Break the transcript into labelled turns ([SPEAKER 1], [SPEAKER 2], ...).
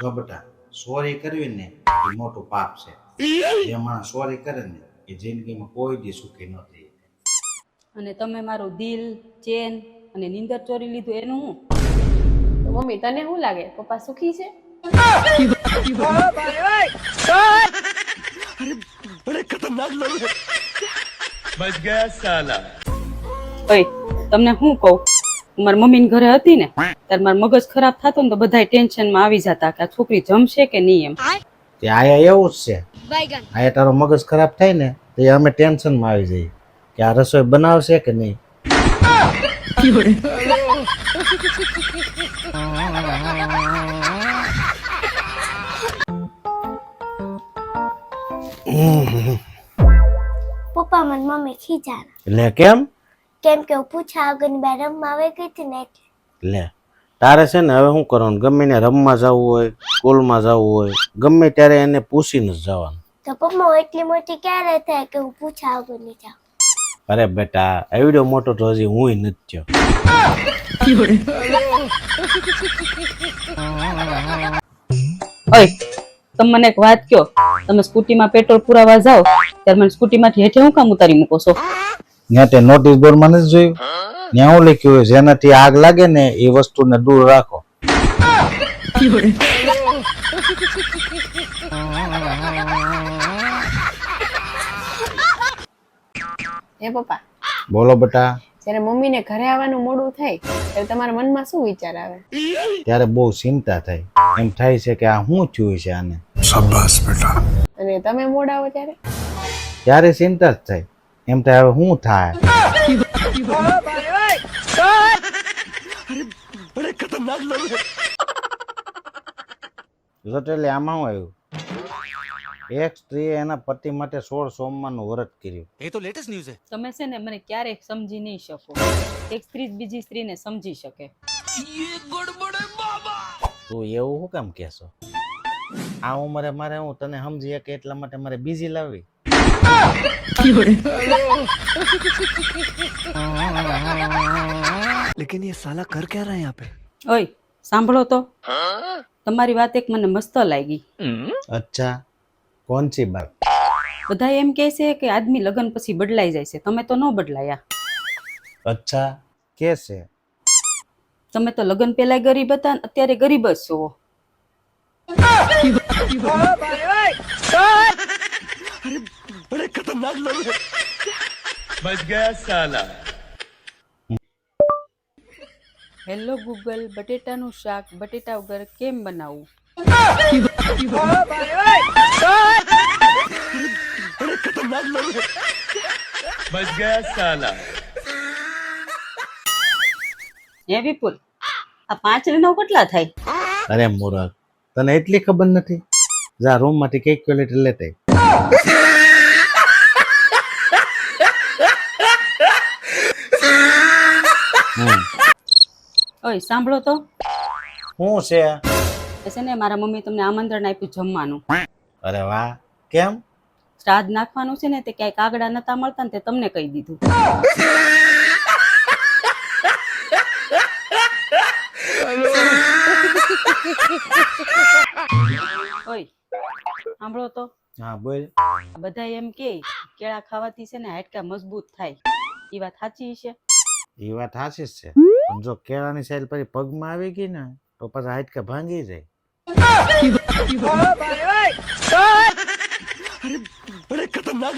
[SPEAKER 1] જો બેટા સોરી કરવી ને એ મોટું પાપ છે. જે માણસ સોરી કરે ને એ જિંદગીમાં કોઈ દી સુખી ન થઈ
[SPEAKER 2] અને તમે મારું દિલ ચેન અને નીંદર ચોરી લીધું એનું હું?
[SPEAKER 3] તો મમ્મી તને શું લાગે? પપ્પા સુખી છે?
[SPEAKER 4] અરે સાલા.
[SPEAKER 2] ઓય તમને હું કહું? મારી મમ્મી ઘરે હતી ને ત્યારે મારો મગજ ખરાબ થતું ને તો બધા ટેન્શનમાં આવી જતા કે આ છોકરી જમશે કે નહીં એમ.
[SPEAKER 1] તે આયા એવું જ છે. આયા તારો મગજ ખરાબ થાય ને તો એ અમે ટેન્શનમાં આવી જઈએ કે આ રસોઈ બનાવશે કે નહીં.
[SPEAKER 5] પપ્પા મને મમ્મી ખીજાણા
[SPEAKER 1] એટલે કેમ?
[SPEAKER 5] કેમ કે હું પૂછા વગરની બે રમવા આવી ગઈ હતી ને એટલે.
[SPEAKER 1] લે તારે છે ને હવે શું કરવાનું? ગમે ને રમવા જવું હોય સ્કૂલમાં જવું હોય ગમે ત્યારે એને પૂછીને જ જવાનું.
[SPEAKER 5] તો પપ્પા હું એટલી મોટી ક્યારે થાય કે હું પૂછા વગરની જાઉં?
[SPEAKER 1] અરે બેટા એવડો મોટો તો હજી હું નથી થયો.
[SPEAKER 2] ઓય તમે મને એક વાત કહો. તમે સ્કૂટીમાં પેટ્રોલ પુરાવા જાઓ ત્યારે મને સ્કૂટીમાંથી હેઠે હું કામ ઉતારી મૂકો છો?
[SPEAKER 1] ત્યાં તે નોટિસ બોર્ડમાં નથી જોયું. ત્યાં હું લખ્યું હોય જેનાથી આગ લાગે ને એ વસ્તુને દૂર રાખો.
[SPEAKER 3] એ પપ્પા
[SPEAKER 1] બોલો બેટા.
[SPEAKER 3] જ્યારે મમ્મીને ઘરે આવવાનું મોડું થાય ત્યારે તમારા મનમાં શું વિચાર આવે?
[SPEAKER 1] ત્યારે બહુ ચિંતા થાય. એમ થાય છે કે આ શું થયું છે આને?
[SPEAKER 3] અને તમે મોડા આવો ત્યારે?
[SPEAKER 1] ત્યારે ચિંતા જ થાય. એમ તો હવે શું થાય? જો એટલે આમાં શું આવ્યું? એક સ્ત્રીએ એના પતિ માટે સોળ સોમવારનું વ્રત કર્યું.
[SPEAKER 4] એ તો લેટેસ્ટ ન્યૂઝ છે.
[SPEAKER 2] તમે છે ને મને ક્યારેય સમજી નહીં શકો. એક સ્ત્રી બીજી સ્ત્રી ને સમજી શકે.
[SPEAKER 1] તું એવું શું કેમ કહેશો? આ ઉંમરે મારે હું તને સમજી શકે એટલા માટે મારે બીજી લાવવી?
[SPEAKER 4] लेकिन ये साला कर क्या रहा है यहाँ पे
[SPEAKER 2] ઓય સાંભળો તો તમારી વાત એક મને મસ્ત લાગી
[SPEAKER 1] અચ્છા કોણ સી બાત
[SPEAKER 2] બધા એમ કહે છે કે આદમી લગ્ન પછી બદલાઈ જાય છે તમે તો ન બદલાયા
[SPEAKER 1] અચ્છા કે છે
[SPEAKER 2] તમે તો લગ્ન પહેલા ગરીબ હતા ને અત્યારે ગરીબ જ છો
[SPEAKER 4] बड़े खतरनाक लोग हैं बच गया साला
[SPEAKER 2] હેલો ગૂગલ બટેટાનું શાક બટેટા વગર કેમ બનાવવું
[SPEAKER 4] बड़े खतरनाक लोग हैं बच गया साला
[SPEAKER 2] હે વિપુલ આ પાંચ ને નવ કેટલા થાય
[SPEAKER 1] અરે મૂરખ તને એટલી ખબર નથી જા રૂમ માંથી કેક ચોકલેટ લેતે
[SPEAKER 2] ઓય સાંભળો તો.
[SPEAKER 1] શું છે?
[SPEAKER 2] છે ને મારા મમ્મી તમને આમંત્રણ આપ્યું જમવાનું.
[SPEAKER 1] અરે વાહ. કેમ?
[SPEAKER 2] શ્રાદ્ધ નાખવાનું છે ને તે ક્યાંય કાગડા નતા મળતા ને તે તમને કહી દીધું. ઓય સાંભળો તો.
[SPEAKER 1] હા બોલ.
[SPEAKER 2] બધા એમ કે કેળા ખાવાથી છે ને હાડકા મજબૂત થાય. એ વાત સાચી છે?
[SPEAKER 1] એ વાત સાચી છે. પણ જો કેળાની સાઈડ પછી પગમાં આવી ગઈ ને, તો પાછા કે ભાંગી જાય.
[SPEAKER 4] અરે ખતરનાક